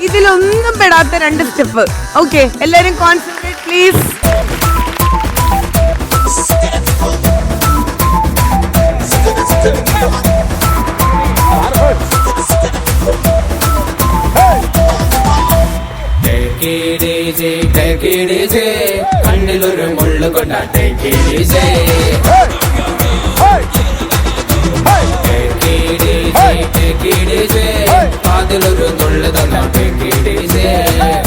ഇതിലൊന്നും പെടാത്ത രണ്ട് സ്റ്റെപ്പ്. ഓക്കെ എല്ലാരും കോൺസെൻട്രേറ്റ് പ്ലീസ് മുള്ളു കൊണ്ടാട്ടേ. കണ്ണിലൊരു മുള്ളു കൊണ്ട உள்ளதெல்லாம் கேட்டேன்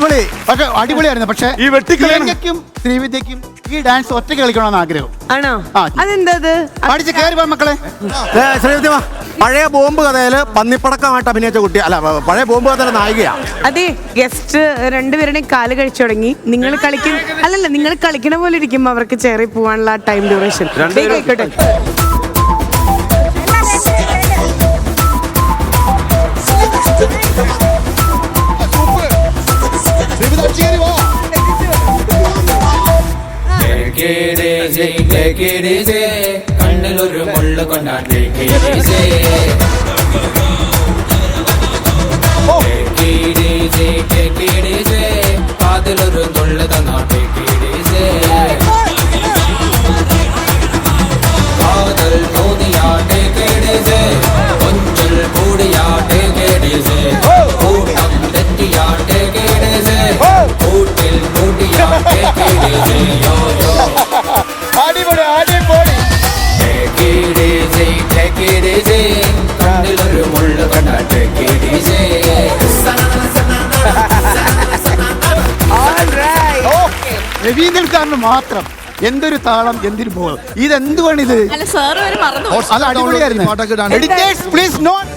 അടിപൊളി. പക്ഷെ അടിപൊളിയായിരുന്നു. പക്ഷെ ഈ വെട്ടിക്കളയണം. പ്രിയങ്കയ്ക്കും ശ്രീവിദ്യക്കും ഈ ഡാൻസ് ഒറ്റ കളിക്കണമെന്ന് ആഗ്രഹം. ആണോ? ആ. അടിച്ച് കയറി വാ മക്കളെ. ഏ, ശ്രീവിദ്യ പഴയ ബോംബ് കഥയിൽ പന്നിപ്പടക്കമായിട്ട് അഭിനയിച്ച കുട്ടി. അല്ല പ- പഴയ ബോംബ് കഥയിലെ നായികയാ. അതെ ഗസ്റ്റ് രണ്ടുപേരുടെയും കാൽ കഴിച്ചു തുടങ്ങി. നിങ്ങൾ കളിക്കും അല്ലല്ല നിങ്ങൾ കളിക്കണ പോലെ ഇരിക്കും അവർക്ക് ചേറി പോവാനുള്ള ടൈം ഡ്യൂറേഷൻ രണ്ടുപേരും- ആയിക്കോട്ടെ. കണ്ണിലൊരു മുള്ളു കൊണ്ട രവീന്ദ്രൻ സാറിന് മാത്രം എന്തൊരു താളം എന്തൊരു ബോൾ ഇതെന്തുവാണ് ഇത് അല്ല വരെ മറന്നു അത് അടിപൊളിയായിരുന്നു പ്ലീസ് നോട്ട്